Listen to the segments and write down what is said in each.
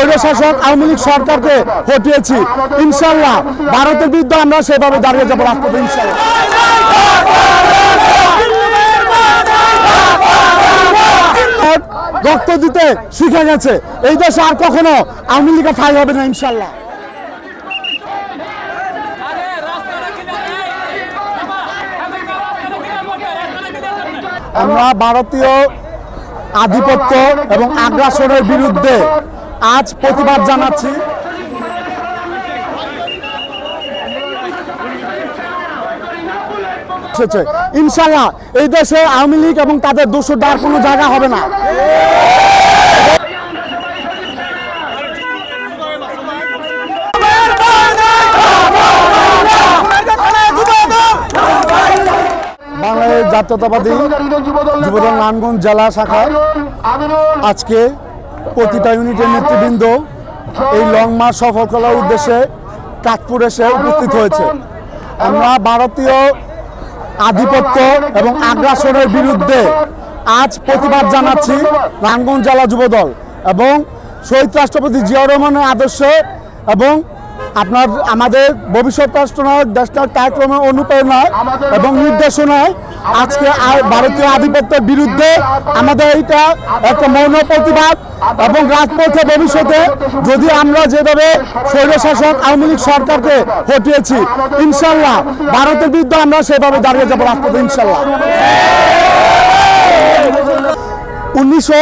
স্বৈরশাসক আওয়ামী লীগ সরকারকে হটিয়েছি। ইনশাল্লাহ ভারতের বিরুদ্ধে আমরা সেভাবে দাঁড়িয়ে যাব, রাজপথে ইনশাল্লাহ রক্ত দিতে শিখে গেছে। এই দেশে আর কখনো আওয়ামী লীগের ঠাই হবে না ইনশাল্লাহ আমরা ভারতীয় আধিপত্য এবং আগ্রাসনের বিরুদ্ধে আজ প্রতিবাদ জানাচ্ছি। ইনশাল্লাহ এই দেশে আওয়ামী লীগ এবং তাদের দোষর আর কোনো জায়গা হবে না বাংলাদেশ জাতীয়তাবাদী যুবদল নারায়ণগঞ্জ জেলা শাখা আজকে প্রতিটা ইউনিটের নেতৃবৃন্দ এই লং মার্চ সফল করার উদ্দেশ্যে কাকপুর এসে উপস্থিত হয়েছে। আমরা ভারতীয় আধিপত্য এবং আগ্রাসনের বিরুদ্ধে আজ প্রতিবাদ জানাচ্ছি নারায়ণগঞ্জ জেলা যুবদল এবং শহীদ রাষ্ট্রপতি জিয়াউর রহমানের আদর্শে এবং আপনার আমাদের ভবিষ্যৎ রাষ্ট্রনায়ক দেশটার কার্যক্রমের অনুপ্রেরণায় এবং নির্দেশনায় আজকে ভারতীয় আধিপত্যের বিরুদ্ধে আমাদের এইটা একটা মৌন প্রতিবাদ এবং রাজপথে ভবিষ্যতে যদি আমরা যেভাবে স্বৈরশাসক আওয়ামী লীগ সরকারকে হটিয়েছি, ইনশাল্লাহ ভারতের বিরুদ্ধে আমরা সেভাবে দাঁড়িয়ে যাব রাজপথে, ইনশাল্লাহ। উনিশশো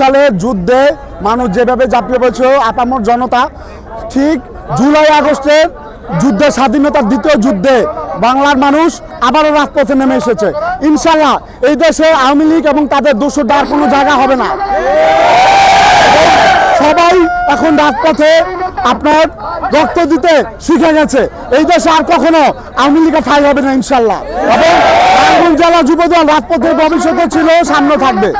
সালের যুদ্ধে মানুষ যেভাবে ঝাঁপিয়ে পড়েছিল আপামর জনতা, ঠিক জুলাই আগস্টের যুদ্ধে স্বাধীনতার দ্বিতীয় যুদ্ধে বাংলার মানুষ আবারও রাজপথে নেমে এসেছে। ইনশাল্লাহ এই দেশে আওয়ামী লীগ এবং তাদের দোষর আর কোনো জায়গা হবে না। সবাই এখন রাজপথে আপনার রক্ত দিতে শিখে গেছে। এই দেশে আর কখনো আওয়ামী লীগের ঠাই হবে না ইনশাল্লাহ এবং জেলা যুবদল রাজপথের ভবিষ্যতে ছিল, সামনে থাকবে।